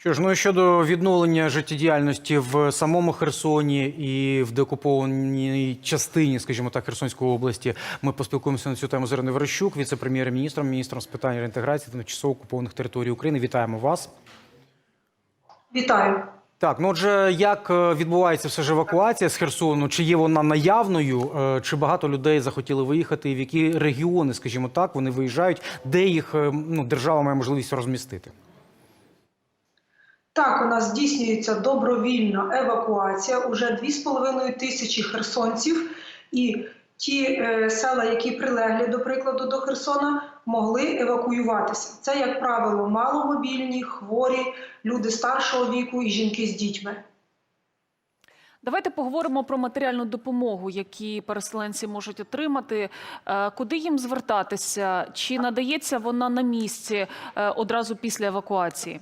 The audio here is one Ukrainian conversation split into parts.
Що ж, ну і щодо відновлення життєдіяльності в самому Херсоні і в деокупованій частині, скажімо так, Херсонської області, ми поспілкуємося на цю тему з Іриною Верещук, віце-прем'єр-міністром, міністром з питань реінтеграції тимчасово окупованих територій України. Вітаємо вас. Вітаю. Так, ну отже, як е, відбувається все ж евакуація з Херсону? Чи є вона наявною? Е, Чи багато людей захотіли виїхати? І в які регіони, скажімо так, вони виїжджають? Де їх е, ну, держава має можливість розмістити? Так, у нас здійснюється добровільна евакуація. Уже 2,5 тисячі херсонців і ті е, села, які прилеглі, до прикладу, до Херсона, могли евакуюватися. Це, як правило, маломобільні, хворі, люди старшого віку і жінки з дітьми. Давайте поговоримо про матеріальну допомогу, які переселенці можуть отримати. Е, Куди їм звертатися? Чи надається вона на місці е, одразу після евакуації?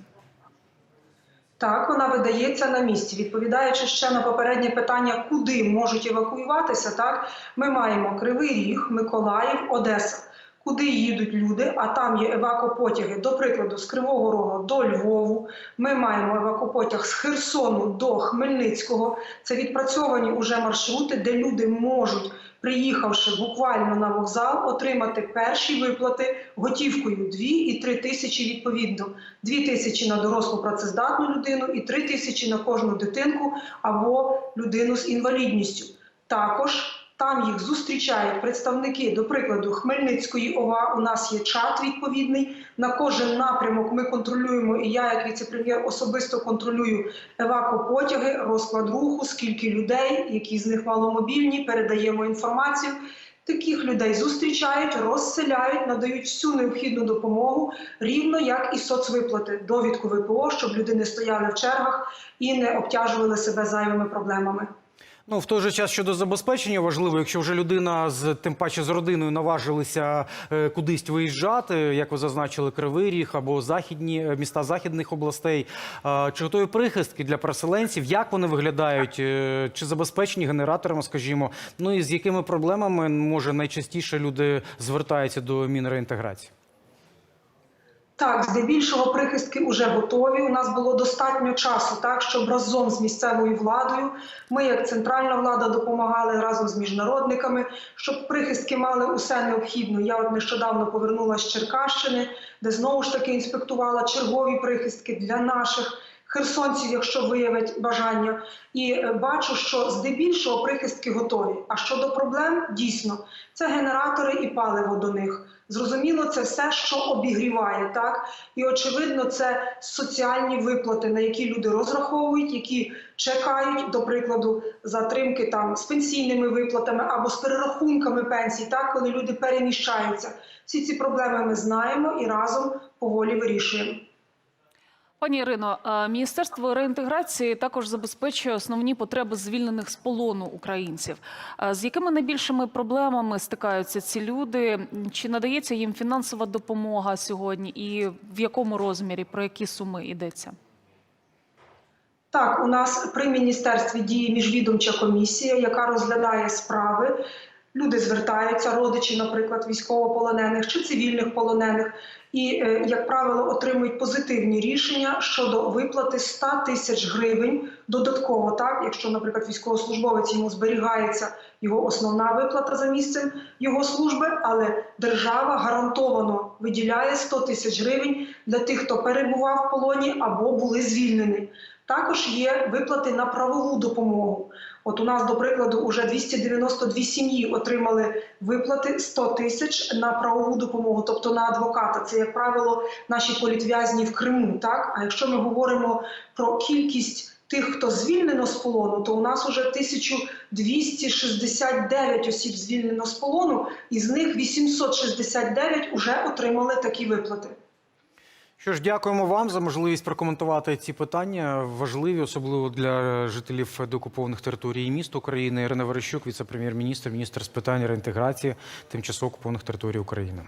Так, вона видається на місці. Відповідаючи ще на попереднє питання, куди можуть евакуюватися, так ми маємо Кривий Ріг, Миколаїв, Одеса. Куди їдуть люди, а там є евакопотяги, до прикладу, з Кривого Рогу до Львову. Ми маємо евакопотяг з Херсону до Хмельницького. Це відпрацьовані уже маршрути, де люди можуть, приїхавши буквально на вокзал, отримати перші виплати готівкою 2 і 3 тисячі відповідно. 2 тисячі на дорослу працездатну людину і 3 тисячі на кожну дитинку або людину з інвалідністю. Також там їх зустрічають представники, до прикладу, Хмельницької ОВА. У нас є чат відповідний. На кожен напрямок ми контролюємо, і я, як віце-прем'єр, особисто контролюю евакопотяги, розклад руху, скільки людей, які з них маломобільні, передаємо інформацію. Таких людей зустрічають, розселяють, надають всю необхідну допомогу, рівно як і соцвиплати, довідку ВПО, щоб люди не стояли в чергах і не обтяжували себе зайвими проблемами. Ну, в той же час щодо забезпечення важливо, якщо вже людина з тим паче з родиною наважилися е, кудись виїжджати, як ви зазначили, Кривий Ріг або західні е, міста західних областей. е, чи готові прихистки для переселенців? Як вони виглядають? Е, Чи забезпечені генераторами, скажімо? Ну і з якими проблемами може найчастіше люди звертаються до Мінреінтеграції? Так, здебільшого прихистки вже готові. У нас було достатньо часу, так щоб разом з місцевою владою ми, як центральна влада, допомагали разом з міжнародниками, щоб прихистки мали усе необхідне. Я от нещодавно повернулася з Черкащини, де знову ж таки інспектувала чергові прихистки для наших. Херсонців, якщо виявить бажання, і е, бачу, що здебільшого прихистки готові. А щодо проблем, дійсно, це генератори і паливо до них. Зрозуміло, це все, що обігріває, так і очевидно, це соціальні виплати, на які люди розраховують, які чекають, до прикладу, затримки там з пенсійними виплатами або з перерахунками пенсій, так коли люди переміщаються. Всі ці проблеми ми знаємо і разом поволі вирішуємо. Пані Ірино, е, Міністерство реінтеграції також забезпечує основні потреби звільнених з полону українців. Е, З якими найбільшими проблемами стикаються ці люди? Чи надається їм фінансова допомога сьогодні, і в якому розмірі про які суми йдеться? Так, у нас при міністерстві діє міжвідомча комісія, яка розглядає справи. Люди звертаються, родичі, наприклад, військовополонених чи цивільних полонених, і, е, як правило, отримують позитивні рішення щодо виплати 100 тисяч гривень додатково. Так, якщо, наприклад, військовослужбовець йому зберігається його основна виплата за місцем його служби, але держава гарантовано виділяє 100 тисяч гривень для тих, хто перебував в полоні або були звільнені. Також є виплати на правову допомогу. От у нас, до прикладу, уже 292 сім'ї отримали виплати 100 тисяч на правову допомогу, тобто на адвоката. Це, як правило, наші політв'язні в Криму. Так, а якщо ми говоримо про кількість тих, хто звільнено з полону, то у нас уже 1269 осіб звільнено з полону, із них 869 вже отримали такі виплати. Що ж, дякуємо вам за можливість прокоментувати ці питання. Важливі, особливо для жителів докупованих територій міст України. Ірина Верещук, віце-прем'єр-міністр, міністр з питань реінтеграції тимчасово окупованих територій України.